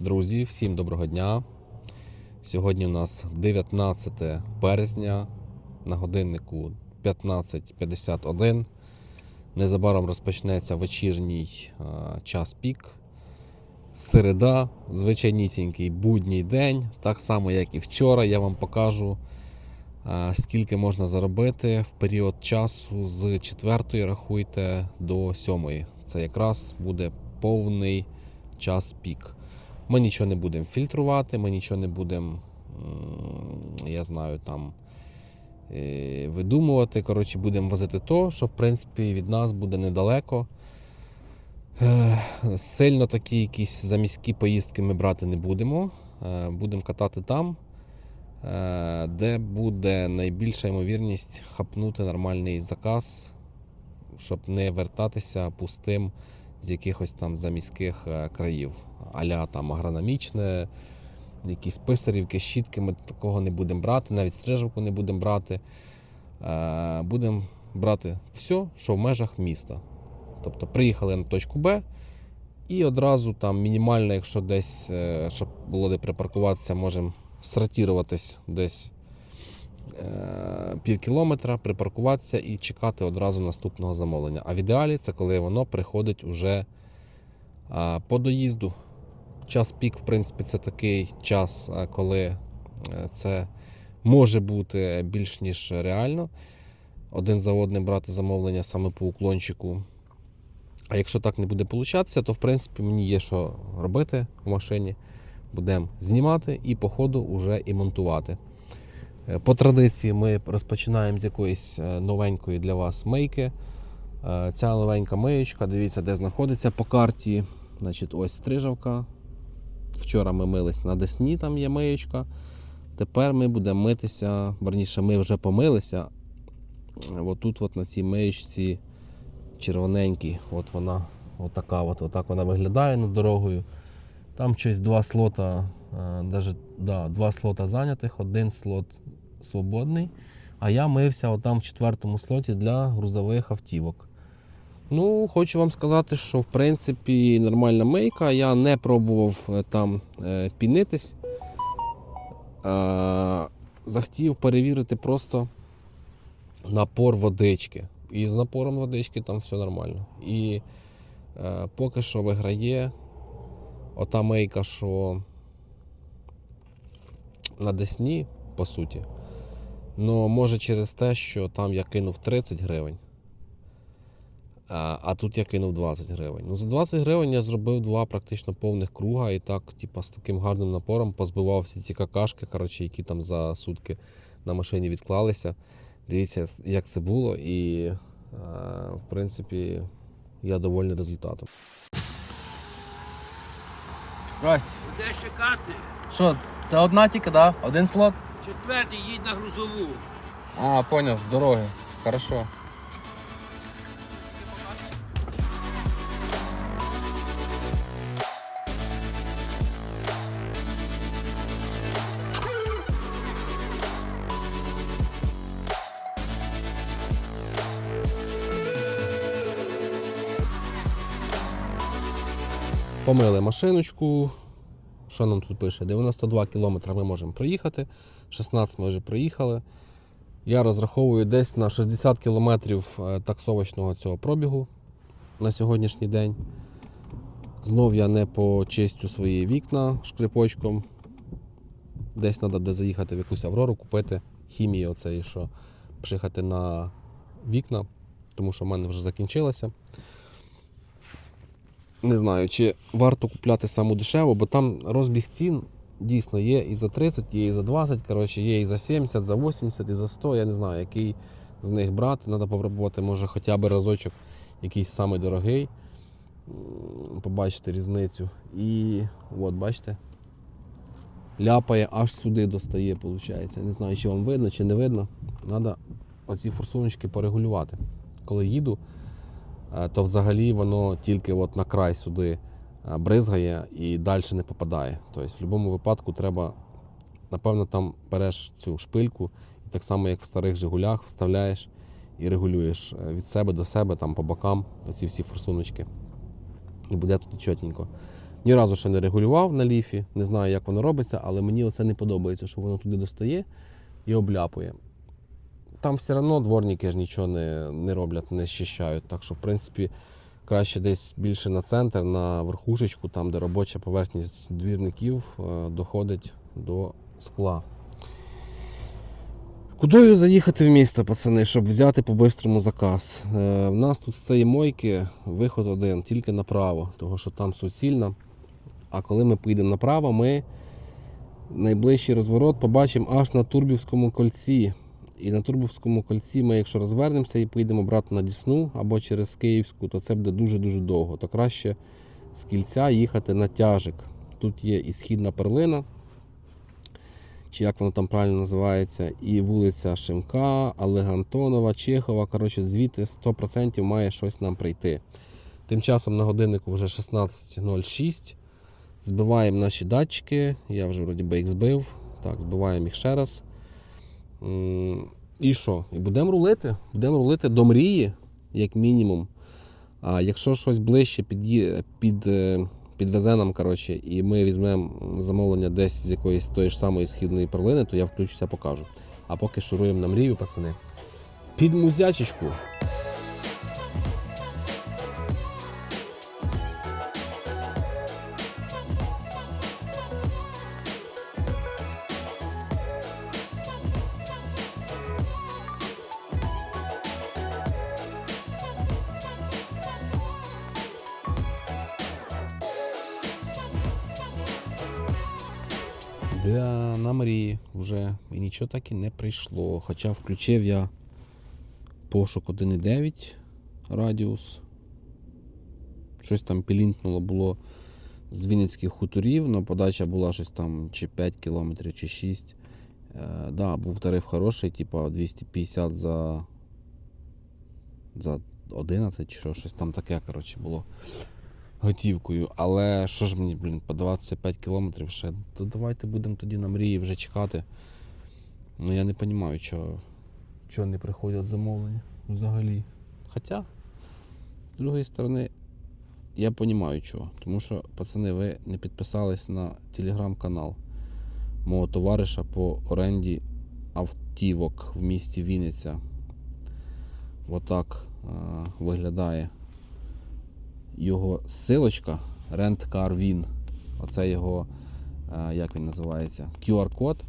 Друзі, всім доброго дня. Сьогодні у нас 19 березня на годиннику 15.51. Незабаром розпочнеться вечірній а, час пік. Середа, звичайнісінький будній день. Так само, як і вчора, я вам покажу, а, скільки можна заробити в період часу з 4 рахуйте до 7. Це якраз буде повний час пік. Ми нічого не будемо фільтрувати, ми нічого не будемо, я знаю, там е, видумувати. Коротше, будемо возити то, що в принципі від нас буде недалеко. Е, Сильно такі якісь заміські поїздки ми брати не будемо. Е, Будемо катати там, де буде найбільша ймовірність хапнути нормальний заказ, щоб не вертатися пустим з якихось там заміських країв. Аля там агрономічне, якісь писарівки, щітки. Ми такого не будемо брати, навіть стрижівку не будемо брати. Е, Будемо брати все, що в межах міста. Тобто приїхали на точку Б і одразу там мінімально, якщо десь, е, щоб було де припаркуватися, можемо сортуватись десь е, пів кілометра, припаркуватися і чекати одразу наступного замовлення. А в ідеалі це коли воно приходить уже по доїзду. Час пік, в принципі, це такий час, коли е, це може бути більш ніж реально. Один за одним брати замовлення саме по уклончику. А якщо так не буде получатися, то в принципі мені є що робити в машині. Будемо знімати і по ходу вже і монтувати. Е, По традиції ми розпочинаємо з якоїсь е, новенької для вас мийки. Е, Ця новенька миючка, дивіться, де знаходиться по карті. Значить, ось стрижавка. Вчора ми мились на Десні, там є миючка. Тепер ми будемо митися, верніше, ми вже помилися. Отут от на цій миючці червоненькій, от вона отака, от, отак вона виглядає над дорогою. Там щось два слота, е, даже, да, два слота зайнятих, один слот свободний. А я мився отам в четвертому слоті для грузових автівок. Ну, хочу вам сказати, що в принципі нормальна мийка. Я не пробував е, там е, пінитись. Захотів перевірити просто напор водички. І з напором водички там все нормально. І е, поки що виграє ота мейка, що на Десні, по суті. Ну, може через те, що там я кинув 30 гривень. А, а тут я кинув 20 гривень. Ну, за 20 гривень я зробив два практично повних круга і так, типа, з таким гарним напором позбивав всі ці какашки, коротше, які там за сутки на машині відклалися. Дивіться, як це було, і е, в принципі я довольний результатом. Здрасте. Оце чекати. Що, це одна тільки, да? Один слот? Четвертий їдь на грузову. А, поняв, з дороги. Хорошо. Помили машиночку. Що нам тут пише? 92 км ми можемо проїхати, 16 ми вже проїхали. Я розраховую десь на 60 км таксовочного цього пробігу на сьогоднішній день. Знов я не почистю свої вікна шкрипочком. Десь треба буде заїхати в якусь Аврору, купити хімії, оцеї, що пшихати на вікна, тому що в мене вже закінчилося. Не знаю, чи варто купляти саму дешеву, бо там розбіг цін дійсно є і за 30, є і за 20, коротше, є і за 70, за 80, і за 100. Я не знаю, який з них брати. Треба попробувати, може, хоча б разочок якийсь самий дорогий. Побачити різницю. І от, бачите, ляпає аж сюди достає, виходить. Не знаю, чи вам видно, чи не видно. Треба оці форсуночки порегулювати. Коли їду, то взагалі воно тільки от на край сюди е, бризгає і далі не попадає. Тобто в будь-якому випадку треба, напевно, там береш цю шпильку, і так само, як в старих Жигулях, вставляєш і регулюєш е, від себе до себе, там по бокам оці всі форсуночки. І буде тут чотенько. Ні разу ще не регулював на ліфі, не знаю, як воно робиться, але мені оце не подобається, що воно туди достає і обляпує. Там все одно дворники ж нічого не, не роблять, не щищають. Так що, в принципі, краще десь більше на центр, на верхушечку, там, де робоча поверхність двірників е, доходить до скла. Кудою заїхати в місто, пацани, щоб взяти по-бистрому заказ? Е, в нас тут з цієї мойки виход один, тільки направо, тому що там суцільна. А коли ми поїдемо направо, ми найближчий розворот побачимо аж на Турбівському кольці. І на Турбівському кольці ми, якщо розвернемося і поїдемо обратно на Дісну або через Київську, то це буде дуже-дуже довго. То краще з кільця їхати на тяжик. Тут є і східна перлина, чи як воно там правильно називається, і вулиця Шимка, Олега Антонова, Чехова. Коротше, звідти 100% має щось нам прийти. Тим часом на годиннику вже 16.06. Збиваємо наші датчики. Я вже вроді би їх збив. Так, збиваємо їх ще раз. І що? І будемо рулити. Будемо рулити до мрії, як мінімум. А якщо щось ближче під, під, е, підвезе нам, коротше, і ми візьмемо замовлення десь з якоїсь тої ж самої східної перлини, то я включуся, покажу. А поки шуруємо на мрію, пацани. Під музячечку. Нічого так і не прийшло. Хоча включив я пошук 1.9 радіус. Щось там пілінтнуло було з Вінницьких хуторів, але подача була щось там чи 5 кілометрів, чи 6. Е, да, був тариф хороший, типа 250 за, за 11 чи що, щось там таке, коротше, було готівкою. Але що ж мені, блін, по 25 кілометрів ще. То давайте будемо тоді на мрії вже чекати. Ну я не розумію, чого, чого не приходять замовлення взагалі. Хоча, з другої сторони, я розумію чого. Тому що, пацани, ви не підписались на телеграм-канал мого товариша по оренді автівок в місті Вінниця. Отак е, виглядає його силочка Rent Car Win. Оце його, е, як він називається, QR-код.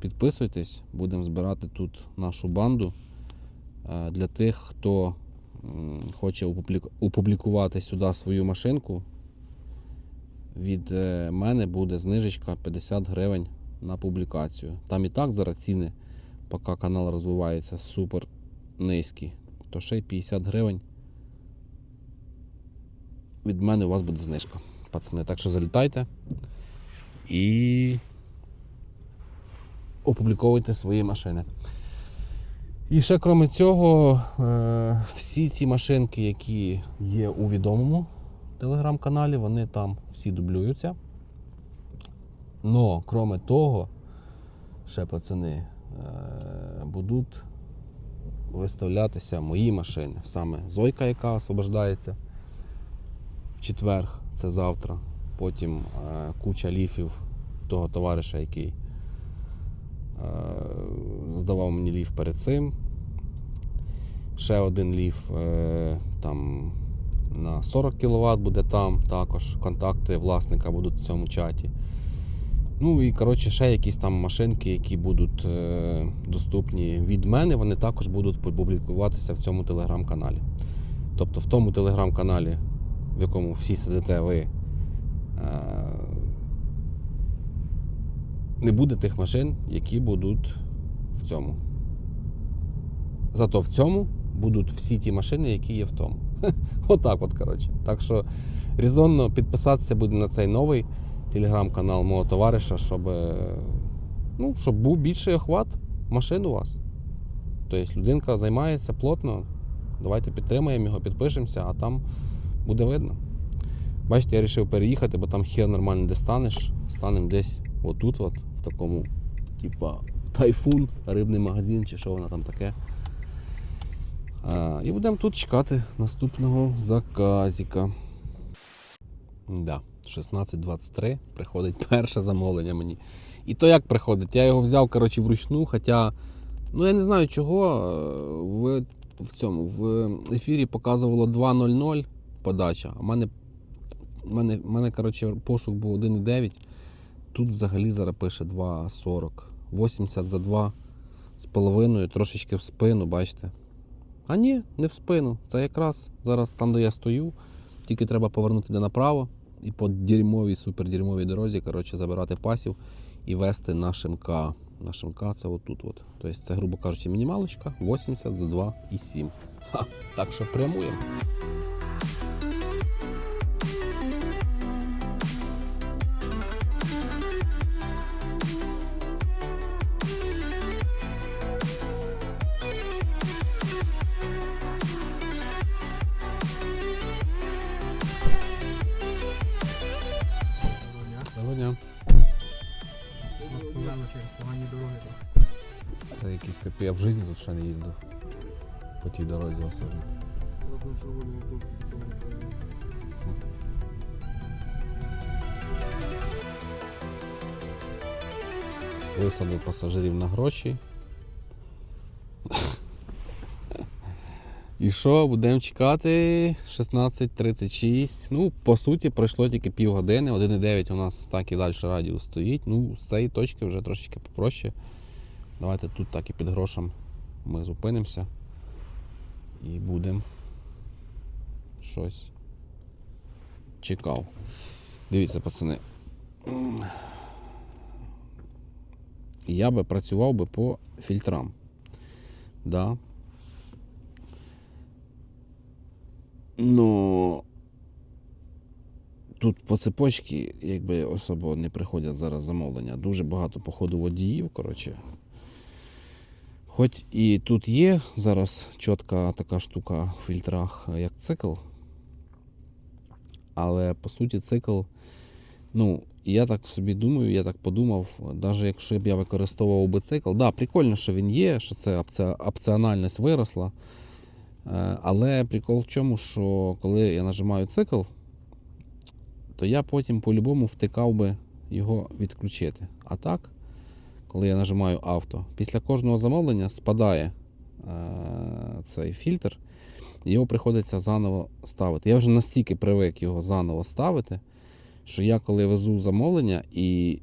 Підписуйтесь, будемо збирати тут нашу банду. Е, Для тих, хто хоче опублікувати сюди свою машинку, від е, мене буде знижечка 50 гривень на публікацію. Там і так зараз ціни, поки канал розвивається, супер низькі. То ще й 50 гривень від мене у вас буде знижка. Пацани, так що залітайте і опубліковуйте свої машини. І ще крім цього, е, всі ці машинки, які є у відомому телеграм-каналі, вони там всі дублюються. Но, крім того, ще пацани, е, будуть виставлятися мої машини. Саме Зойка, яка освобождається в четвер, це завтра. Потім е, куча ліфів того товариша, який здавав мені ліф перед цим. Ще один ліф е, там на 40 кВт буде там також. Контакти власника будуть в цьому чаті. Ну і коротше, ще якісь там машинки, які будуть е, доступні від мене, вони також будуть публікуватися в цьому телеграм-каналі. Тобто в тому телеграм-каналі, в якому всі сидите ви, е, не буде тих машин, які будуть в цьому. Зато в цьому будуть всі ті машини, які є в тому. Отак от, коротше. Так що резонно підписатися буде на цей новий телеграм-канал мого товариша, щоб, е, ну, щоб був більший охват машин у вас. Тобто людинка займається плотно. Давайте підтримаємо його, підпишемося, а там буде видно. Бачите, я вирішив переїхати, бо там хер нормально де станеш. Станемо десь отут, от, в такому, типа, тайфун, рибний магазин чи що воно там таке. А, і будемо тут чекати наступного заказіка. Да. 16.23 приходить перше замовлення мені. І то як приходить? Я його взяв коротше, вручну, хоча, ну я не знаю чого. е, В, в цьому в ефірі показувало 2.00 подача. А в мене, в мене, в мене коротше, пошук був 1.9. Тут взагалі зараз пише 2.40. 80 за 2 з половиною, трошечки в спину, бачите. А ні, не в спину. Це якраз зараз там, де я стою, тільки треба повернути де направо і по дерьмовій, супердерьмовій дорозі, коротше, забирати пасів і вести на ШМК. На ШМК це отут. От. Тобто це, грубо кажучи, мінімалочка 80 за 2,7. Ха, так що прямуємо. В житті тут ще не їздив. По тій дорозі особливо. Висадив пасажирів на гроші. І що, будемо чекати 16.36. Ну, по суті, пройшло тільки півгодини. 1,9 у нас так і далі радіус стоїть. Ну, з цієї точки вже трошечки попроще. Давайте тут так і під грошем ми зупинимося. І будемо щось чекав. Дивіться, пацани. я би працював би по фільтрам. Да. Ну тут по цепочці, якби особо не приходять зараз замовлення. Дуже багато, походу, водіїв, коротше. Хоч і тут є зараз чітка така штука в фільтрах, як цикл. Але по суті цикл Ну, я так собі думаю, я так подумав, навіть якщо б я використовував би цикл, да, прикольно, що він є, що це опціональність виросла. Е, Але прикол в чому, що коли я нажимаю цикл, то я потім по-любому втикав би його відключити. А так, коли я нажимаю авто, після кожного замовлення спадає е, цей фільтр, і його приходиться заново ставити. Я вже настільки привик його заново ставити що я коли везу замовлення і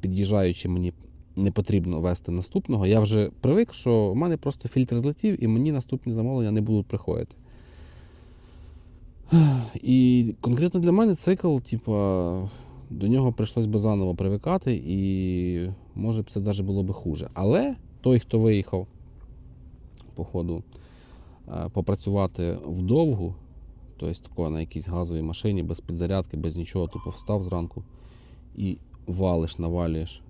під'їжджаючи, мені не потрібно вести наступного, я вже привик, що в мене просто фільтр злетів і мені наступні замовлення не будуть приходити. І конкретно для мене цикл, типа, до нього прийшлось би заново привикати, і може б це навіть було б хуже. Але той, хто виїхав, по ходу, е, попрацювати вдовгу, Тобто тако на якійсь газовій машині, без підзарядки, без нічого, тупо встав зранку і валиш, навалюєш.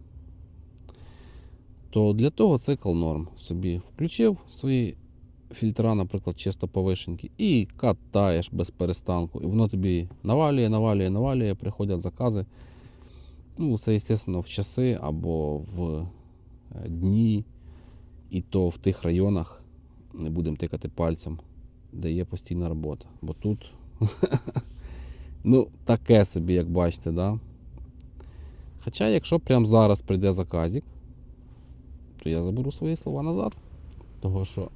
То для того цикл норм. Собі включив свої фільтра, наприклад, чисто повишенькі, і катаєш без перестанку. І воно тобі навалює, навалює, навалює, приходять закази. Ну, це, звісно, в часи або в е, дні, і то в тих районах не будемо тикати пальцем де є постійна робота. Бо тут, ну, таке собі, як бачите, да? Хоча, якщо прямо зараз прийде заказик, то я заберу свої слова назад. Того що,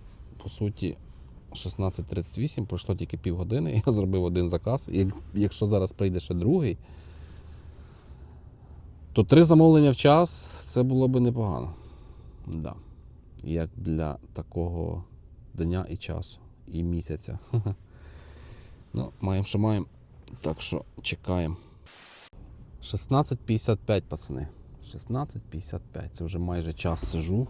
по суті, 16.38 пройшло тільки півгодини, я зробив один заказ. І якщо зараз прийде ще другий, то три замовлення в час це було би непогано. Да. Як для такого дня і часу і місяця. Ну, маємо, що маємо. Так що чекаємо. 16.55, пацани. 16.55. Це вже майже час сижу.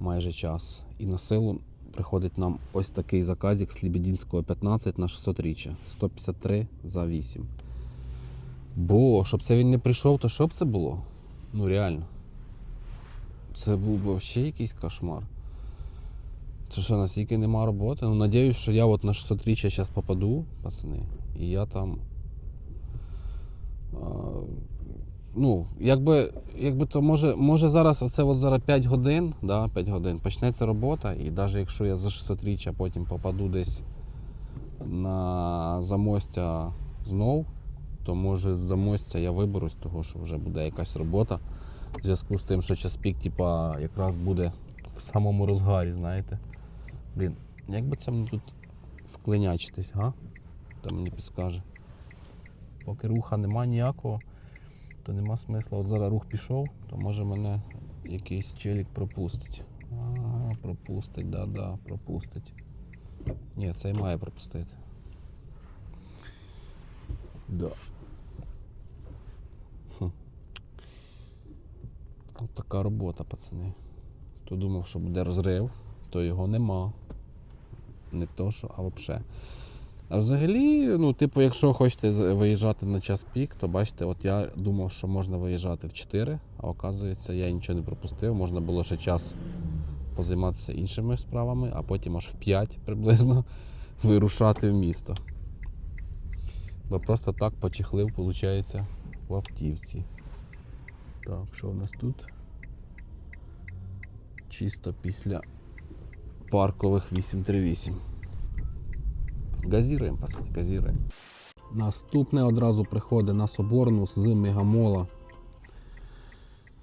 Майже час. І на силу приходить нам ось такий заказик з Лебединського 15 на 600 річчя. 153 за 8. Бо, щоб це він не прийшов, то що б це було? Ну реально. Це був би взагалі якийсь кошмар. Це що, настільки нема роботи? Ну, надіюсь, що я от на 600 річчя зараз попаду, пацани, і я там. Ну, якби, якби то може, може зараз оце от зараз 5 годин, да, 5 годин почнеться робота, і навіть якщо я за 600 річчя потім попаду десь на замостя знов, то може з замостя я виберусь, того що вже буде якась робота. В зв'язку з тим, що час пік, типа, якраз буде в самому розгарі, знаєте. Блін, як би це мені тут вклинячитись, га? Хто мені підскаже. Поки руха нема ніякого, то нема смисла. От зараз рух пішов, то може мене якийсь челік пропустить. А, пропустить, да-да, пропустить. Ні, цей має пропустити. Да. От така робота, пацани. Хто думав, що буде розрив, то його нема. Не то, що, а взагалі. А взагалі, ну, типу, якщо хочете виїжджати на час пік, то бачите, от я думав, що можна виїжджати в 4, а оказується, я нічого не пропустив. Можна було ще час позайматися іншими справами, а потім аж в 5 приблизно вирушати в місто. Бо просто так почехлив, виходить, в автівці. Так, що у нас тут? Чисто після паркових 838. Газіруємо, пацани, газіруємо. Наступне одразу приходить на Соборну з Мегамола.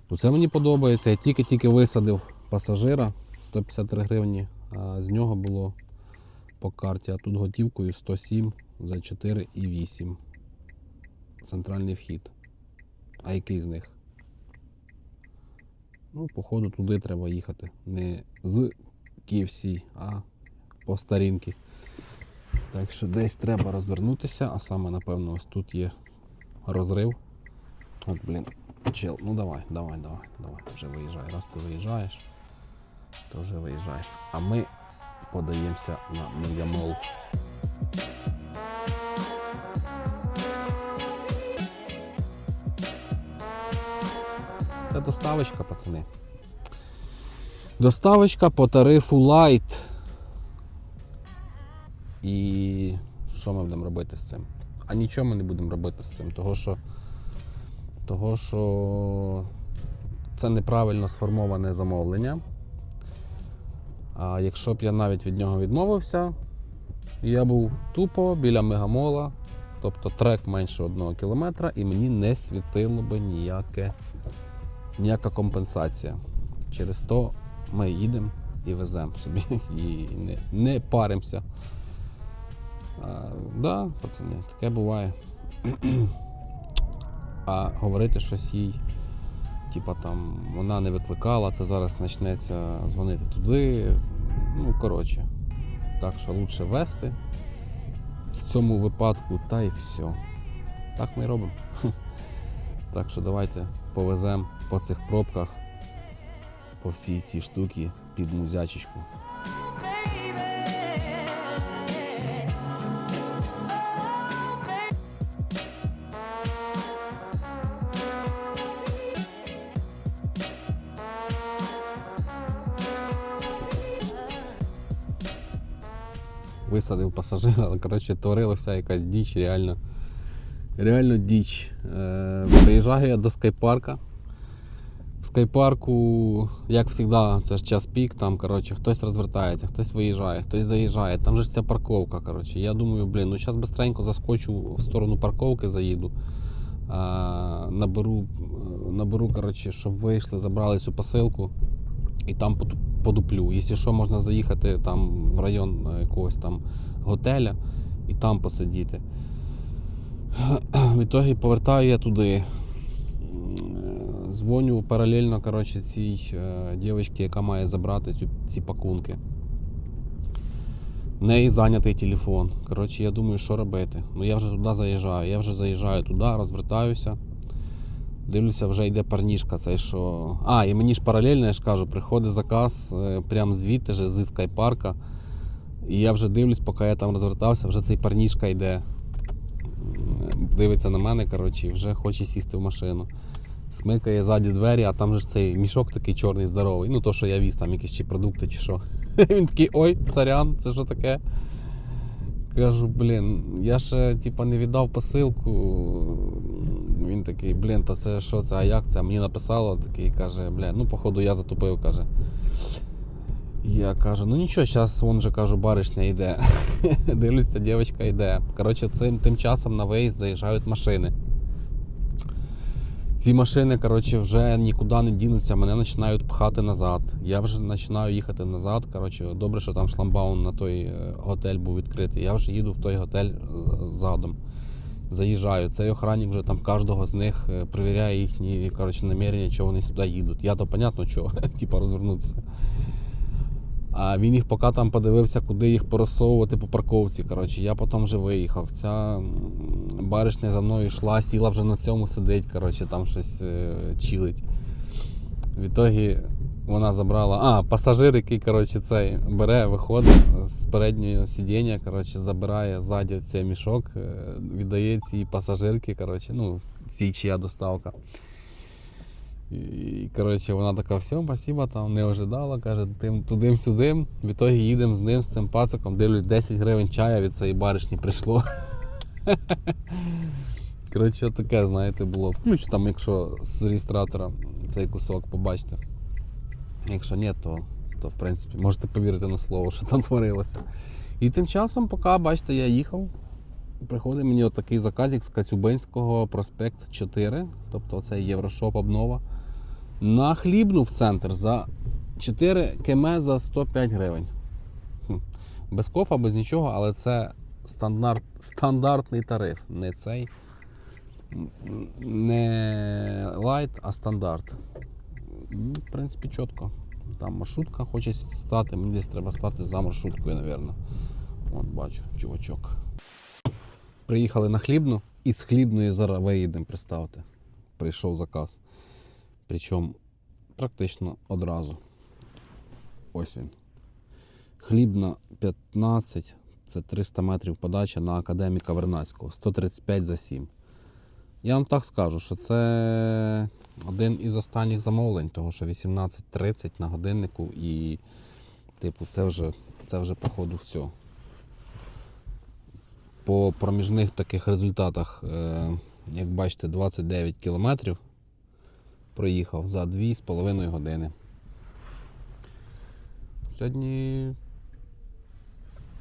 Ну, Це мені подобається. Я тільки-тільки висадив пасажира 153 гривні, а з нього було по карті, а тут готівкою 107 за 4,8. Центральний вхід. А який з них? Ну, походу, туди треба їхати. Не з KFC, а по старінки. Так що десь треба розвернутися, а саме, напевно, ось тут є розрив. От, блін, чел, ну давай, давай, давай, давай, вже виїжджай. Раз ти виїжджаєш, то вже виїжджай. А ми подаємося на Мегамол. Це доставочка, пацани. Доставочка по тарифу Light. Що ми будемо робити з цим? А нічого ми не будемо робити з цим, того що, того що це неправильно сформоване замовлення. А якщо б я навіть від нього відмовився, я був тупо біля мегамола, тобто трек менше одного кілометра, і мені не світило би ніяке, ніяка компенсація. Через то ми їдемо і веземо собі і не, не паримося. А, да, пацани, таке буває. а говорити щось їй, типа там вона не викликала, це зараз почнеться дзвонити туди. Ну, коротше. Так що краще вести в цьому випадку, та й все. Так ми і робимо. так що давайте повеземо по цих пробках, по всій цій штуки під музячечку. Висадив пасажира, коротше творилася якась діч, реально. Реально діч. Е, приїжджаю я до скайпарка. В скайпарку, як завжди, це ж час пік, там коротше, хтось розвертається, хтось виїжджає, хтось заїжджає. Там же ж ця парковка. Коротше. Я думаю, блін, ну зараз швидко заскочу в сторону парковки, заїду. А, наберу, е, наберу коротше, щоб вийшли, забрали цю посилку і там подуплю. Якщо що, можна заїхати там в район е, якогось там готеля і там посидіти. В ітогі повертаю я туди. Е, Дзвоню паралельно коротше, цій е, дівчинці, яка має забрати цю, ці пакунки. В неї зайнятий телефон. Коротше, я думаю, що робити. Ну я вже туди заїжджаю. Я вже заїжджаю туди, розвертаюся. Дивлюся, вже йде парнішка. Цей, що... А, і мені ж паралельно, я ж кажу, приходить заказ е, прямо звідти же, зі скайпарка. І я вже дивлюсь, поки я там розвертався, вже цей парнішка йде. Дивиться на мене, коротше, і вже хоче сісти в машину. Смикає ззаді двері, а там же ж цей мішок такий чорний, здоровий. Ну, то, що я віз, там якісь чи продукти, чи що. Він такий, ой, сорян, це що таке? Кажу, блін, я ще типа не віддав посилку. Він такий, блін, та це що це, а як це? А Мені написало такий, каже, блін, ну походу я затупив, каже. Я кажу, ну нічого, зараз вон же кажу, баришня йде. Дивлюся, дівчинка йде. Коротше, цим тим часом на виїзд заїжджають машини. Ці машини, коротше, вже нікуди не дінуться, мене починають пхати назад. Я вже починаю їхати назад. Коротше, добре, що там шламбаун на той е, готель був відкритий. Я вже їду в той готель е, задом. Заїжджаю. Цей охранник вже там кожного з них е, перевіряє їхні коротше, намірення, що вони сюди їдуть. Я то понятно, що, типа розвернутися. А він їх поки там подивився, куди їх порозсовувати по парковці. Коротше, я потім вже виїхав. Ця баришня за мною йшла, сіла вже на цьому сидить, коротше, там щось е, чилить. В ітогі вона забрала. А, пасажир, який коротше, цей бере, виходить з переднього сидіння, коротше, забирає ззаді цей мішок, е, віддає цій пасажирці, коротше, ну, цій чия доставка. І, коротше, вона така, все, спасибо, там не ожидала, каже, тим тудим-сюдим. В ітогі їдемо з ним, з цим пациком, дивлюсь, 10 гривень чая від цієї баришні прийшло. Коротше, таке, знаєте, було. Включу там, якщо з реєстратора цей кусок побачите. Якщо ні, то, то в принципі можете повірити на слово, що там творилося. І тим часом, поки, бачите, я їхав, приходить мені отакий заказик з Кацюбинського проспект 4, тобто це Єврошоп обнова. На хлібну в центр за 4 км за 105 гривень. Без кофа, без нічого, але це стандарт, стандартний тариф. Не цей. Не лайт, а стандарт. Ну, В принципі, чітко. Там маршрутка хоче стати, мені десь треба стати за маршруткою, напевно. От бачу, чувачок. Приїхали на хлібну і з хлібної зараз виїдемо, представте. Прийшов заказ. Причому практично одразу. Ось він. Хлібна 15, це 300 метрів подача на академіка Вернацького, 135 за 7. Я вам так скажу, що це один із останніх замовлень, того що 18.30 на годиннику і, типу, це вже, це вже походу все. По проміжних таких результатах, е, як бачите, 29 кілометрів проїхав за 2,5 години. Сьогодні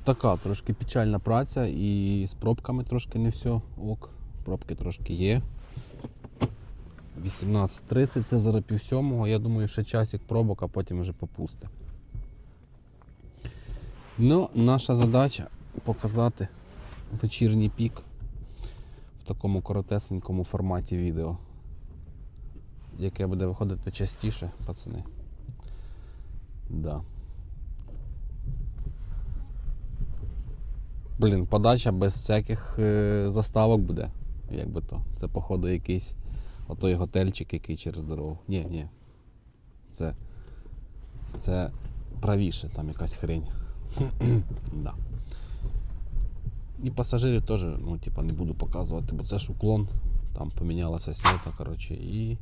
така трошки печальна праця і з пробками трошки не все ок. Пробки трошки є. 18.30 це зараз пів сьомого. Я думаю, ще часик пробок, а потім вже попусти. Ну, наша задача показати вечірній пік в такому коротесенькому форматі відео, яке буде виходити частіше, пацани. Да. Блін, подача без всяких е, заставок буде. Як би то. Це, походу, якийсь отой готельчик, який через дорогу. Ні, ні. Це. Це правіше, там якась хрень. да. І пасажирів теж, ну, типа, не буду показувати, бо це ж уклон. Там помінялася смета, коротше, і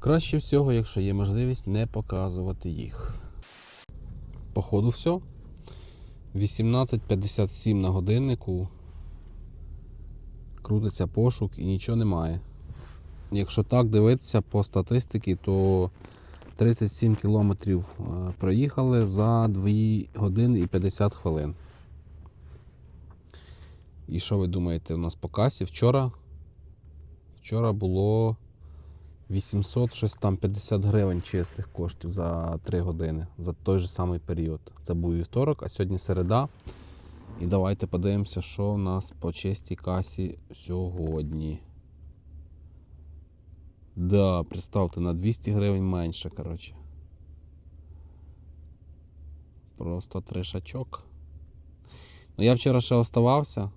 краще всього, якщо є можливість, не показувати їх. Походу, все. 18.57 на годиннику. Крутиться пошук і нічого немає. Якщо так дивитися по статистиці, то 37 кілометрів е, проїхали за 2 години і 50 хвилин. І що ви думаєте, у нас по касі? Вчора, вчора було 800 щось там 50 гривень чистих коштів за 3 години, за той же самий період. Це був вівторок, а сьогодні середа. І давайте подивимося, що у нас по чистій касі сьогодні. Да, представте, на 200 гривень менше, коротше. Просто трешачок. Ну, я вчора ще оставався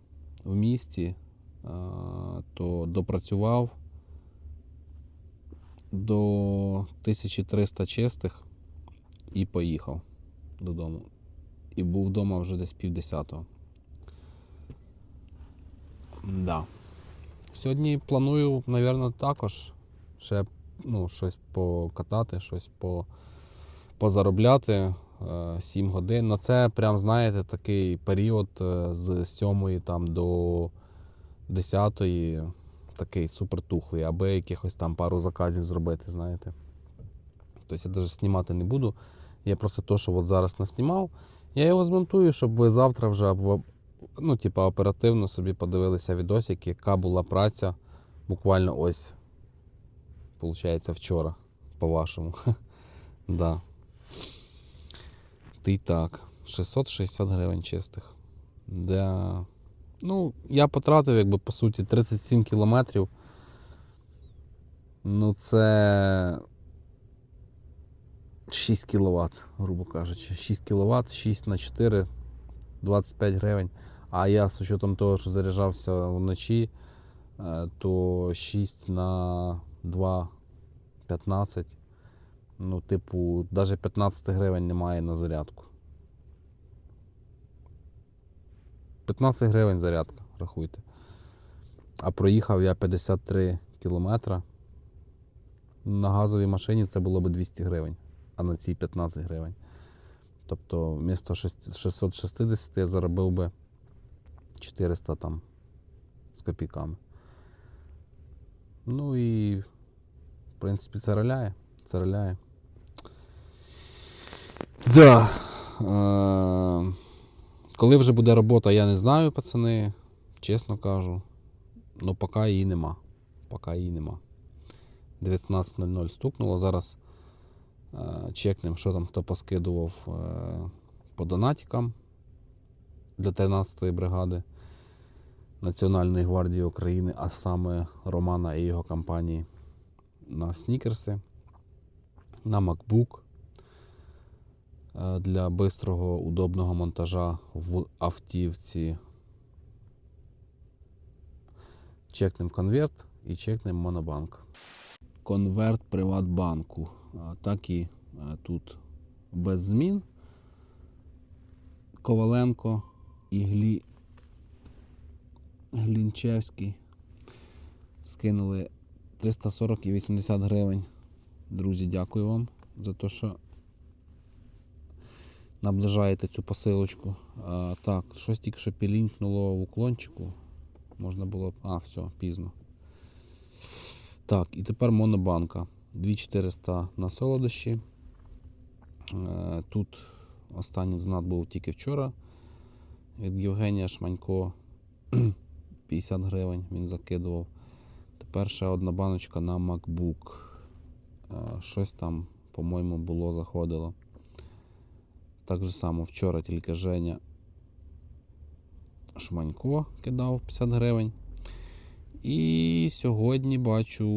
в місті, то допрацював до 1300 чистих і поїхав додому. І був вдома вже десь півдесятого. Да. Сьогодні планую, мабуть, також ще ну, щось покатати, щось по, позаробляти. 7 годин. На це прям, знаєте, такий період е, з 7 там до 10 такий супер тухлий, аби якихось там пару заказів зробити, знаєте. Тобто я навіть знімати не буду. Я просто то, що от зараз наснімав, я його змонтую, щоб ви завтра вже ну, типа, оперативно собі подивилися відосик, яка була праця буквально ось, виходить, вчора, по-вашому. да. Ти так. 660 гривень чистих. Да. Ну, я потратив, якби, по суті, 37 кілометрів. Ну, це 6 кВт, грубо кажучи. 6 кВт, 6 на 4, 25 гривень. А я з учетом того, що заряджався вночі, е, то 6 на 2, 15. Ну, типу, навіть 15 гривень немає на зарядку. 15 гривень зарядка, рахуйте. А проїхав я 53 кілометра. На газовій машині це було б 200 гривень, а на цій 15 гривень. Тобто вмісто 660 я заробив би 400 там з копійками. Ну і, в принципі, це роляє. Це роляє. Да. Е- коли вже буде робота, я не знаю, пацани. Чесно кажу. Ну, поки її нема. Поки її нема. 19.00 стукнуло. Зараз е, чекнемо, що там хто поскидував е, по донатікам для 13-ї бригади Національної гвардії України, а саме Романа і його компанії на снікерси, на MacBook е, для бистрого удобного монтажа в автівці. Чекнемо конверт і чекнемо монобанк. Конверт Приватбанку. Так і е, тут без змін. Коваленко і Глі... Глінчевський скинули 340 і 80 гривень. Друзі, дякую вам за те, що наближаєте цю посилочку. А, так, щось тільки що пілінкнуло в уклончику. Можна було. А, все, пізно. Так, і тепер монобанка. 2400 на солодощі. Е, Тут останній донат був тільки вчора. Від Євгенія Шманько 50 гривень він закидував. Тепер ще одна баночка на MacBook. Е, Щось там, по-моєму, було заходило. Так же само вчора тільки Женя Шманько кидав 50 гривень. І сьогодні бачу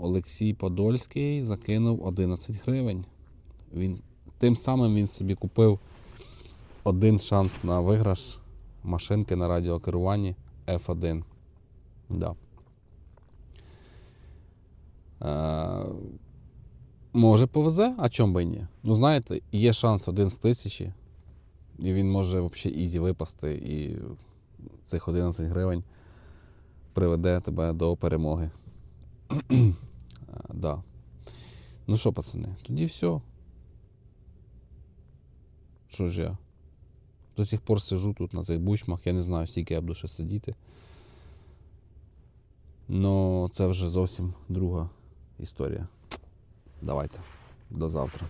Олексій Подольський закинув 11 гривень. Він, тим самим він собі купив один шанс на виграш машинки на радіокеруванні F1. Да. Е, може повезе, а чом би ні? Ну, знаєте, є шанс один з тисячі, і він може взагалі ізі випасти, і цих 11 гривень приведе тебе до перемоги. Е, да. Ну що, пацани, тоді все. Що ж я? До сих пор сижу тут на цих бучмах, я не знаю, скільки я буду ще сидіти. Но це вже зовсім друга історія. Давайте. До завтра.